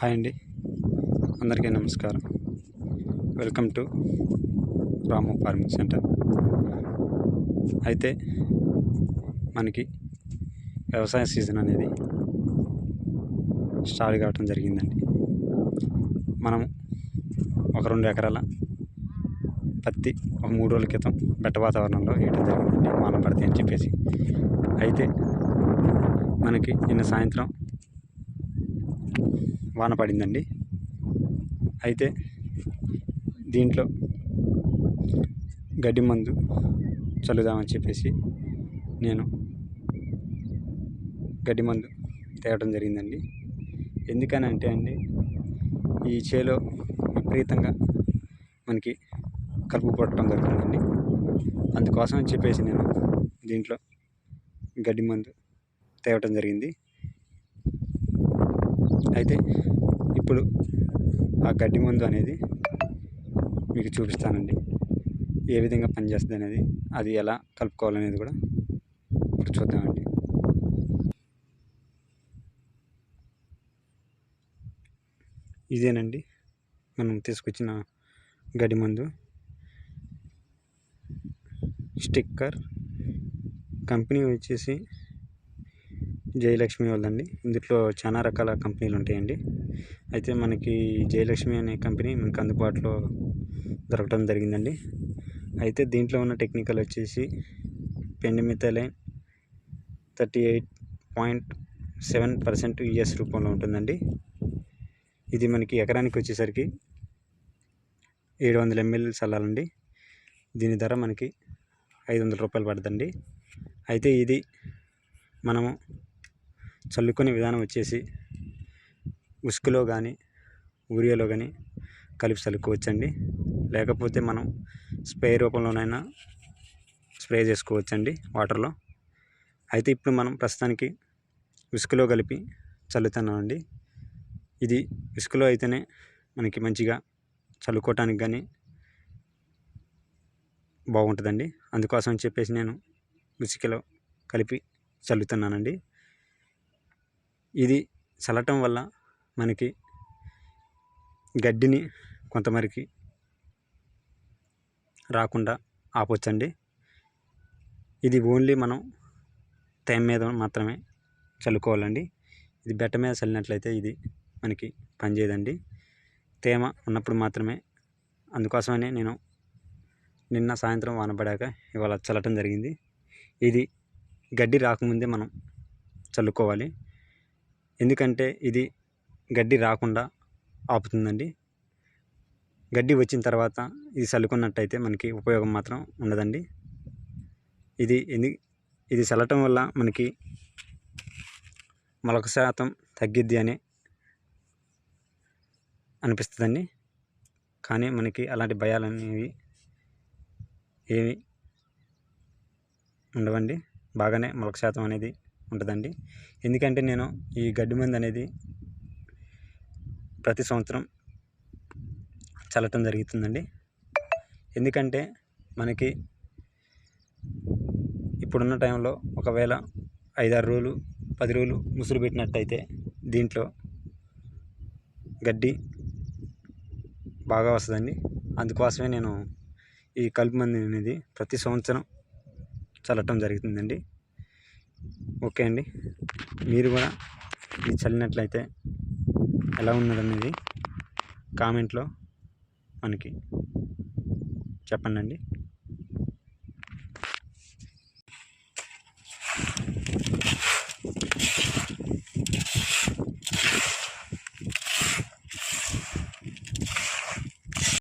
Hi అండి. అందరికీ నమస్కారం. Welcome to Ramu farming centre. అయితే మనకి వ్యవసాయ సీజన్ అనేది స్టార్ట్ కావటం జరిగిందండి. మనం ఒక రెండు ఎకరాల పత్తి ఒక మూడు రోజుల క్రితం బెట్ట వాతావరణంలో వేయడం జరిగిందండి. వాన పడతాయి అని చెప్పేసి. అయితే మనకి నిన్న సాయంత్రం వాన పడిందండి. అయితే దీంట్లో గడ్డి మందు చల్లుదామని చెప్పేసి నేను గడ్డి మందు తేవడం జరిగిందండి. ఎందుకని అంటే అండి ఈ చేలో విపరీతంగా మనకి కలుపు పట్టడం జరుగుతుందండి. అందుకోసం అని చెప్పేసి నేను దీంట్లో గడ్డి మందు తేవటం జరిగింది. అయితే ఇప్పుడు ఆ గడ్డి మందు అనేది మీకు చూపిస్తానండి. ఏ విధంగా పనిచేస్తుంది అనేది అది ఎలా కలుపుకోవాలనేది కూడా ఇప్పుడు చూద్దామండి. ఇదేనండి. మనం తీసుకొచ్చిన గడ్డి మందు. స్టిక్కర్. కంపెనీ వచ్చేసి జయలక్ష్మి వాళ్ళండి. ఇందులో చాలా రకాల కంపెనీలు ఉంటాయండి. అయితే మనకి జయలక్ష్మి అనే కంపెనీ మనకు అందుబాటులో దొరకడం జరిగిందండి. అయితే దీంట్లో ఉన్న టెక్నికల్ వచ్చేసి pendimethalin thirty eight point seven percent US రూపంలో ఉంటుందండి. ఇది మనకి ఎకరానికి వచ్చేసరికి ఏడు వందల ఎంఎల్ చల్లాలండి. దీని ధర మనకి ఐదు వందల రూపాయలు పడుతుంది అయితే ఇది మనము చల్లుకునే విధానం వచ్చేసి ఉసుకులో కానీ ఊరియాలో కానీ కలిపి చల్లుకోవచ్చండి. లేకపోతే మనం స్ప్రే రూపంలోనైనా స్ప్రే చేసుకోవచ్చండి వాటర్లో. అయితే ఇప్పుడు మనం ప్రస్తుతానికి ఉసుకులో కలిపి చల్లుతున్నామండి. ఇది ఇసుకలో అయితేనే మనకి మంచిగా చల్లుకోవటానికి కానీ బాగుంటుందండి. అందుకోసం అని చెప్పేసి నేను ఇసుకలో కలిపి చల్లుతున్నానండి. ఇది చల్లటం వల్ల మనకి గడ్డిని కొంతమరికి రాకుండా ఆపొచ్చండి. ఇది ఓన్లీ మనం తేమ మీద మాత్రమే చల్లుకోవాలండి. ఇది బెట్ట మీద చల్లినట్లయితే ఇది మనకి పనిచేయదండి. తేమ ఉన్నప్పుడు మాత్రమే అందుకోసమనే నేను నిన్న సాయంత్రం వాన పడాక ఇవాళ చల్లటం జరిగింది. ఇది గడ్డి రాకముందే మనం చల్లుకోవాలి. ఎందుకంటే ఇది గడ్డి రాకుండా ఆపుతుందండి. గడ్డి వచ్చిన తర్వాత ఇది చల్లుకున్నట్టయితే మనకి ఉపయోగం మాత్రం ఉండదండి. ఇది ఎందు ఇది చల్లటం వల్ల మనకి మొలక శాతం తగ్గిద్ది అని అనిపిస్తుందండి. కానీ మనకి అలాంటి భయాలు అనేవి ఏమి ఉండవండి. బాగానే మొలక శాతం అనేది ఉంటుందండి. ఎందుకంటే నేను ఈ గడ్డి మందు అనేది ప్రతి సంవత్సరం చల్లటం జరుగుతుందండి. ఎందుకంటే మనకి ఇప్పుడున్న టైంలో ఒకవేళ ఐదారు రోజులు పది రోజులు ముసురు పెట్టినట్టయితే దీంట్లో గడ్డి బాగా వస్తుందండి. అందుకోసమే నేను ఈ కలుపు మంది అనేది ప్రతి సంవత్సరం చల్లటం జరుగుతుందండి. ఓకే అండి. మీరు కూడా ఇది చల్లినట్లయితే ఎలా ఉన్నదనేది కామెంట్లో మనకి చెప్పండి